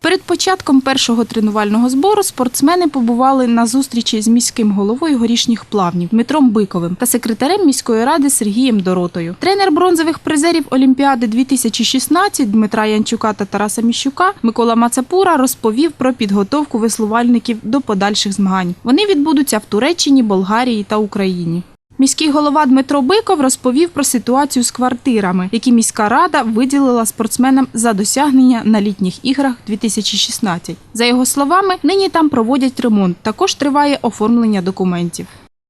Перед початком першого тренувального збору спортсмени побували на зустрічі з міським головою горішніх плавнів Дмитром Биковим та секретарем міської ради Сергієм Доротою. Тренер бронзових призерів Олімпіади 2016 Дмитра Янчука та Тараса Міщука Микола Мацапура розповів про підготовку веслувальників до подальших змагань. Вони відбудуться в Туреччині, Болгарії та Україні. Міський голова Дмитро Биков розповів про ситуацію з квартирами, які міська рада виділила спортсменам за досягнення на літніх іграх 2016. За його словами, нині там проводять ремонт. Також триває оформлення документів.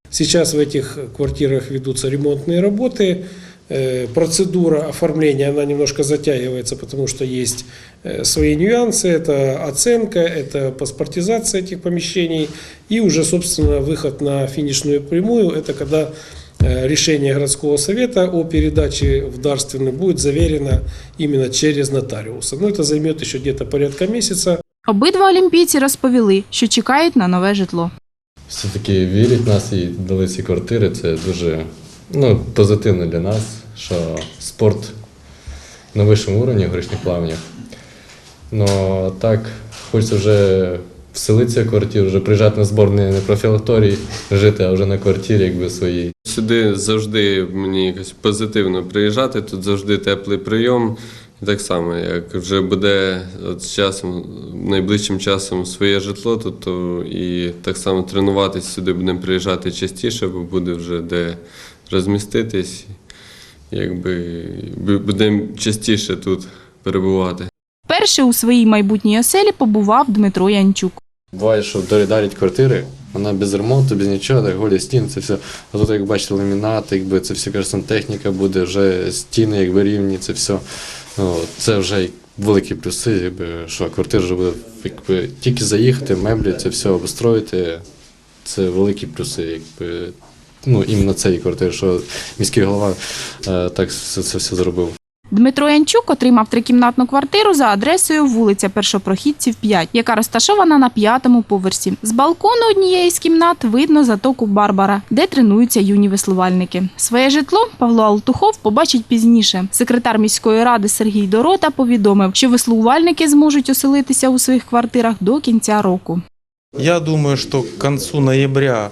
Сейчас в этих квартирах ведутся ремонтные работы. Э, Процедура оформления, она немножко затягивается, потому что есть э, свои нюансы. Это оценка, это паспортизация этих помещений. И уже, собственно, выход на финишную прямую, это когда э, решение городского совета о передаче в дарственный будет заверено именно через нотариуса. Но это займет еще где-то порядка месяца. Обидва олімпійці розповіли, що чекають на нове житло. все-таки вірять в нас і дали ці квартири. Це дуже ну, позитивно для нас, що спорт на вищому уровні в горішніх плавнях. Ну так, хочеться вже вселитися в квартиру, вже приїжджати на збор не на профілакторії жити, а вже на квартирі, якби своїй. Сюди завжди мені якось позитивно приїжджати, тут завжди теплий прийом. І так само, як вже буде от з часом, найближчим часом своє житло, то, то і так само тренуватись сюди будемо приїжджати частіше, бо буде вже де розміститись. Якби будемо частіше тут перебувати. Перший у своїй майбутній оселі побував Дмитро Янчук. Буває, що дарять квартири, вона без ремонту, без нічого, так голі стін, це все. А тут, як бачите, ламінат, якби це все каже, сантехніка буде, вже стіни, якби рівні, це все. Ну, це вже великі плюси, якби, що квартира вже буде якби, тільки заїхати, меблі, це все обустроїти. Це великі плюси, якби. Ну, іменно цієї квартири, що міський голова е, так це, це все зробив. Дмитро Янчук отримав трикімнатну квартиру за адресою вулиця Першопрохідців 5, яка розташована на п'ятому поверсі. З балкону однієї з кімнат видно затоку Барбара, де тренуються юні веслувальники. Своє житло Павло Алтухов побачить пізніше. Секретар міської ради Сергій Дорота повідомив, що веслувальники зможуть оселитися у своїх квартирах до кінця року. Я думаю, что к концу ноября,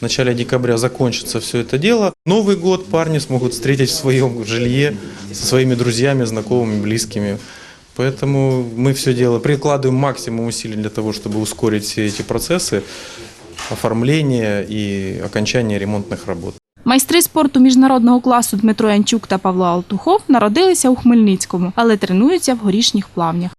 начале декабря закончится все это дело. Новый год парни смогут встретить в своем жилье со своими друзьями, знакомыми, близкими. Поэтому мы все дело прикладываем максимум усилий для того, чтобы ускорить все эти процессы оформления и окончания ремонтных работ. Майстри спорту міжнародного класу Дмитро Янчук та Павло Алтухов народилися у Хмельницькому, але тренуються в горішніх плавнях.